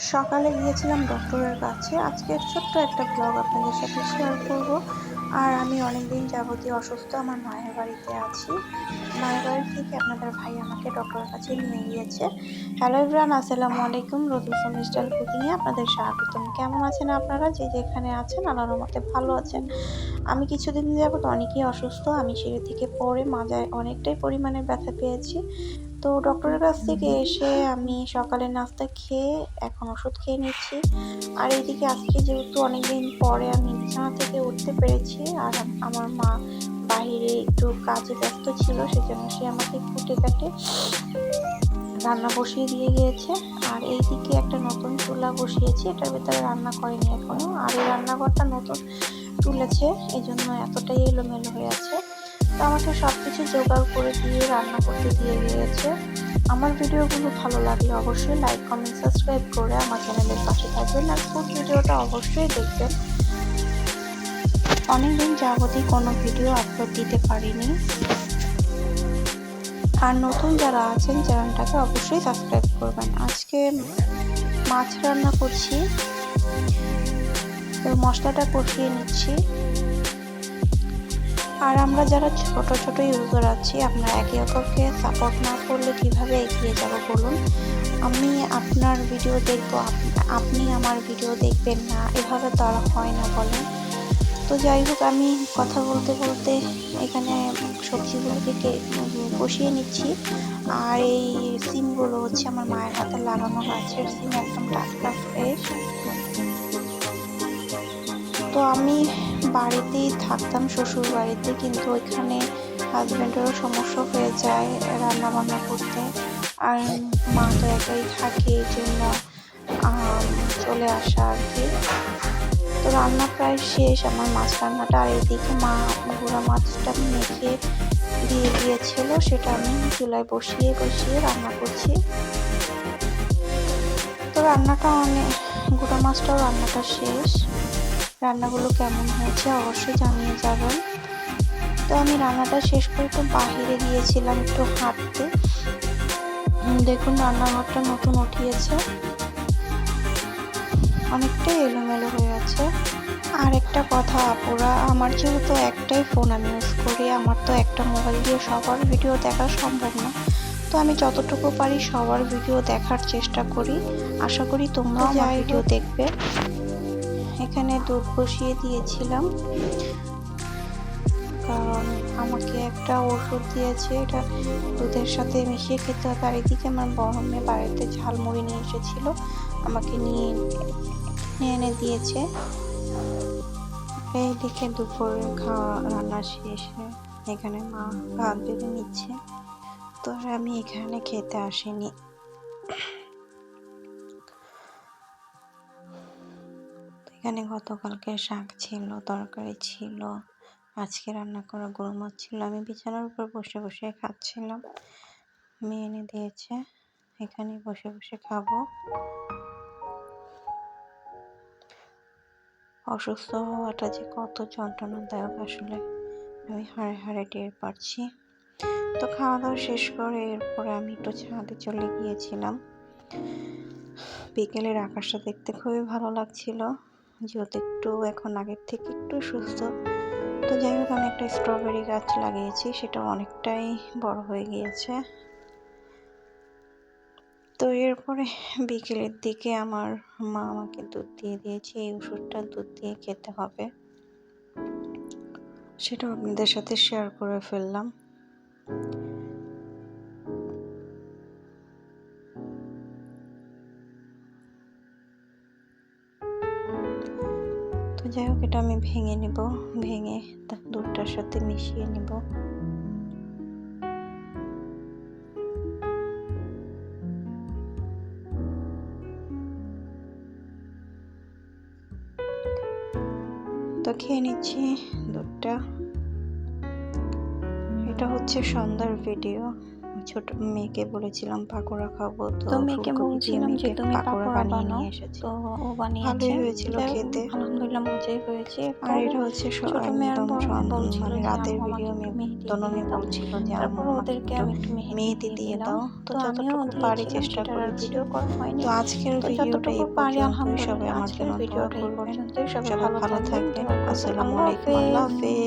সকালে গিয়েছিলাম ডক্টরের কাছে। আজকে ছোট্ট একটা ব্লগ আপনাদের সাথে শেয়ার করব। আর আমি অনেকদিন যাবতীয় অসুস্থ, আমার মায়ের বাড়িতে আছি। মায়ের বাড়ি থেকে আপনাদের ভাই আমাকে ডক্টরের কাছে নিয়ে গিয়েছে। হ্যালো ইব্রান আসসালামু আলাইকুম। রতুল স্টাইল কুকিংয়ে আপনাদের স্বাগতম। কেমন আছেন আপনারা? যে যেখানে আছেন, আল্লাহর মতে ভালো আছেন। আমি কিছুদিন যাবত অনেকেই অসুস্থ, আমি সিঁড়ি থেকে পড়ে মাজায় অনেকটাই পরিমাণে ব্যথা পেয়েছি। তো ডক্টরের কাছ থেকে এসে আমি সকালে নাস্তা খেয়ে এখন ওষুধ খেয়ে নিচ্ছি। আর এইদিকে আজকে যেহেতু অনেকদিন পরে আমি বিছানা থেকে উঠতে পেরেছি, আর আমার মা বাহিরে একটু কাজে ব্যস্ত ছিল, সেজন্য সে আমাকে কুটে কাটে রান্না বসিয়ে দিয়ে গিয়েছে। আর এইদিকে একটা নতুন চুলা বসিয়েছি, এটার ভেতরে রান্না করেনি এখনও। আর এই রান্নাঘরটা নতুন তুলেছে এই জন্য এতটাই এলোমেলো হয়ে আছে। তো আমাকে সব কিছু জোগাড় করে দিয়ে, রান্না করতে দিয়ে গিয়েছে আমার ভিডিওগুলো ভালো লাগলে অবশ্যই লাইক কমেন্ট সাবস্ক্রাইব করে আমার চ্যানেলের পাশে থাকবেন। আর ফুড ভিডিওটা অবশ্যই দেখবেন। অনেকদিন যাবতই কোনো ভিডিও আপলোড দিতে পারিনি। আর নতুন যারা আছেন, চ্যানেলটাকে অবশ্যই সাবস্ক্রাইব করবেন। আজকে মাছ রান্না করছি। তো মশলাটা কষিয়ে নিচ্ছি। আর আমরা যারা ছোট ছোট ইউজার আছি আপনারা একে অপরকে সাপোর্ট না করলে কীভাবে এগিয়ে যাব বলুন? আমি আপনার ভিডিও দেখব আপনি আমার ভিডিও দেখবেন না, এভাবে তো আর হয় না বলেন। তো যাই হোক, আমি কথা বলতে বলতে এখানে সবজিগুলোকে কষিয়ে নিচ্ছি। আর এই সিমগুলো হচ্ছে আমার মায়ের হাতে লাগানো গাছের সিম একদম টাটকা ফ্রেশ তো আমি বাড়িতেই থাকতাম শ্বশুর বাড়িতে কিন্তু ওইখানে হাজব্যান্ডেরও সমস্যা হয়ে যায় রান্না বান্না করতে। আর মা তো একাই থাকে, এই জন্য চলে আসা আর কি। তো রান্না প্রায় শেষ আমার মাছ রান্নাটা। আর এদিকে মা গুঁড়া মাছটা মেখে দিয়ে দিয়েছিল, সেটা আমি চুলায় বসিয়ে বসিয়ে রান্না করছি। তো রান্নাটা অনেক, গুঁড়া মাছটাও রান্নাটা শেষ। রান্নাগুলো কেমন হয়েছে অবশ্যই জানিয়ে যাবেন। তো আমি রান্নাটা শেষ করে তো বাহিরে গিয়েছিলাম একটু হাঁটতে। দেখুন রান্নাঘরটা নতুন উঠিয়েছে। অনেকটাই এলোমেলো হয়ে আছে। আর একটা কথা আপুরা আমার যেহেতু একটাই ফোন আমি ইউজ করি আমার তো একটা মোবাইল দিয়ে সবার ভিডিও দেখা সম্ভব না। তো আমি যতটুকু পারি সবার ভিডিও দেখার চেষ্টা করি। আশা করি তোমরাও আমার ভিডিও দেখবে। এখানে দুধ বসিয়ে দিয়েছিলাম। কারণ আমাকে একটা ওষুধ দিয়েছে, এটা দুধের সাথে মিশিয়ে খেতে হবে। আর এদিকে আমার বড় মেয়ে বাড়িতে ঝালমুড়ি নিয়ে এসেছিল, আমাকে নিয়ে নিয়ে এনে দিয়েছে। এই এইদিকে দুপুর খাওয়া, রান্না শেষে। এখানে মা ভাত বেঁধে নিচ্ছে। তো আমি এখানে খেতে আসিনি। এখানে গতকালকে শাক ছিল, তরকারি ছিল, আজকে রান্না করা গরু মাছ ছিল। আমি বিছানার উপর বসে বসে খাচ্ছিলাম। মেয়ে এনে দিয়েছে এখানে বসে বসে খাব। অসুস্থ হওয়াটা যে কত যন্ত্রণাদায়ক, আসলে আমি হাড়ে হাড়ে টের পাচ্ছি। তো খাওয়া দাওয়া শেষ করে এরপরে আমি একটু ছাদে চলে গিয়েছিলাম। বিকেলের আকাশটা দেখতে খুবই ভালো লাগছিল। যেহেতু একটু এখন আগের থেকে একটু সুস্থ, তো যাই হোক আমি একটা স্ট্রবেরি গাছ লাগিয়েছি সেটা অনেকটাই বড় হয়ে গিয়েছে। তো এরপরে বিকেলের দিকে আমার মা আমাকে দুধ দিয়ে দিয়েছে, এই ওষুধটা দুধ দিয়ে খেতে হবে। সেটাও আপনাদের সাথে শেয়ার করে ফেললাম। যাই হোক, এটা আমি ভেঙে নেব, ভেঙে দুধটার সাথে মিশিয়ে নেব। তো খেয়ে নিচ্ছি দুধটা। এটা হচ্ছে সন্ধ্যার ভিডিও ছোট মেয়েকে বলেছিলাম পাকোড়া খাব তো মেয়েকে বলছিলাম যে তুমি পাকোড়া বানিয়ে নিয়ে এসেছি। তো ও বানিয়েছে। ভালোই হয়েছিল খেতে। আলহামদুলিল্লাহ মজাই হয়েছে। আর এটা হচ্ছে ছোট মেয়ে মেয়ে সন- বলছিল মানে রাতের ভিডিও দিয়ে দাও। বলছিল যে আম্মু ওদেরকে আমি একটু মেহেদি দিয়ে দাও। তো যতটুকু পারি চেষ্টা করেছি। ভিডিও করা হয়নি। তো আজকের ভিডিওটা এই পারি পর্যন্তই। সবাই আলহামদুলিল্লাহ আমার জন্য ভিডিওটা এই পর্যন্তই। সবাই ভালো থাকবেন। আসসালামু আলাইকুম। আল্লাহ। হাফেজ।